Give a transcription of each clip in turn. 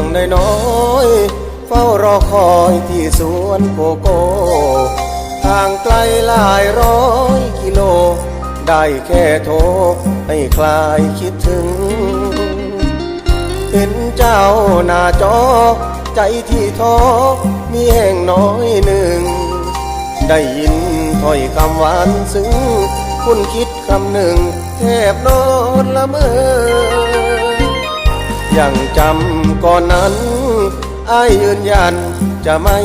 งน้อยๆเฝ้ารอคอยที่สวนโกโก้ทางไกลหลายร้อยกิโล ได้แค่โทรให้คลายคิดถึง เห็นเจ้าหน้าจอ ใจที่ท้อมีแห่งน้อยหนึ่ง ได้ยินถ้อยคำหวานซึ้งคุณคิดคำหนึ่งแทบนอนละเมอ ยังจำก่อนนั้นอายยืนยันจะไม่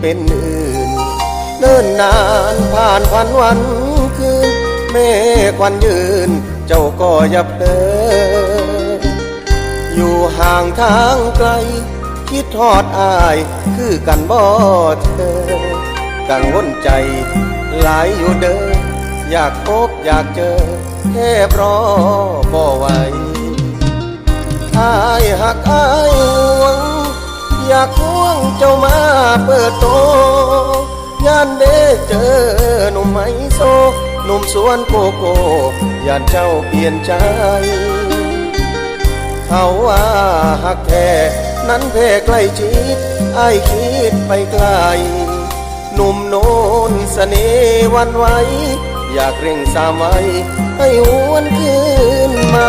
เป็นอื่น เนิ่นนานผ่านพันวันคืนแม่ควันยืน เจ้าก็ยับเดินอยู่ห่างทางไกล คิดทอดอายคือกันบ่เธอ กังวลใจหลายอยู่เด้ออยากพบอยากเจอแทบรอบ่ายหักอายห่วง อยากห่วงเจ้ามาเปิดโตยานเด้เจอหนุ่มไมโซหนุ่มสวนโกโก้ยานเจ้าเปลี่ยนใจ เขาว่าหักแท้นั้นแพ้ใกล้ชิดไอคิดไปไกล หนุ่มโนนเสน่ห์วันไหวอยากเร่งสามไว้ให้หวนคืนมา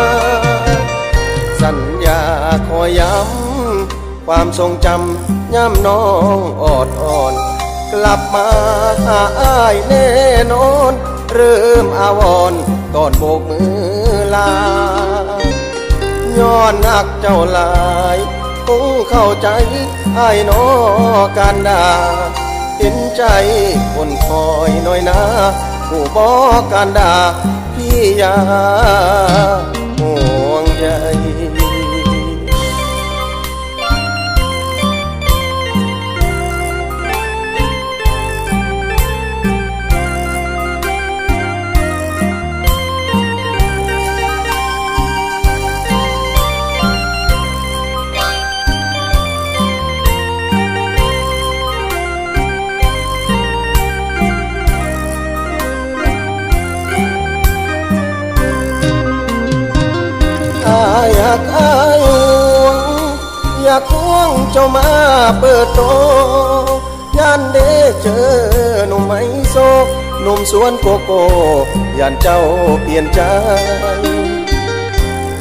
สัญญาขอย้ำ ความทรงจำย่ำน้องออดอ่อน กลับมาหาอ้ายแน่นอน เริ่มอาวรณ์ก่อนโบกมือลา ย้อนหักเจ้าลายคงเข้าใจไอ้ายนอการดาเห็นใจคนคอยน้อยนาผู้บอกการดาพี่ยาห่วงใยายหักอายห่วงอยากห่วงเจ้ามาเปิดโตย่านเด้เจอหนุ่มไมโซหนุ่มสวนโกโก้ย่านเจ้าเปลี่ยนใจ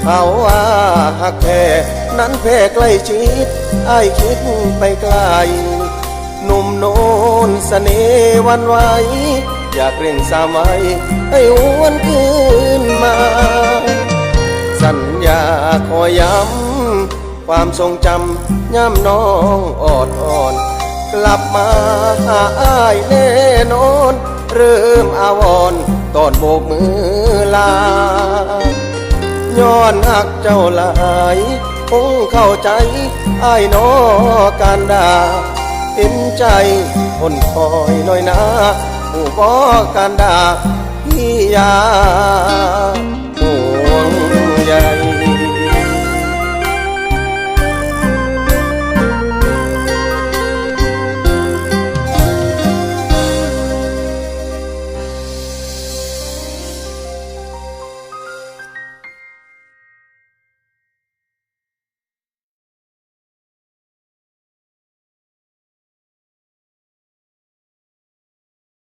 เขาว่าหักแท้นั้นแพ้ใกล้ชิดไอ้คิดไปไกลหนุ่มโนนเสน่หวันไหว อยากเร่งสามไว้ให้หวนคืนมา ญญาขอย้ำ ความทรงจำย่ำน้องออดอ่อน กลับมาหาอ้ายแน่นอน เริ่มอาวรตอนโบกมือลา ย้อนหักเจ้าหลายคงเข้าใจอ้ายนอการดาเห็นใจคนคอยน้อยนาผู้บอกการดาพี่ยา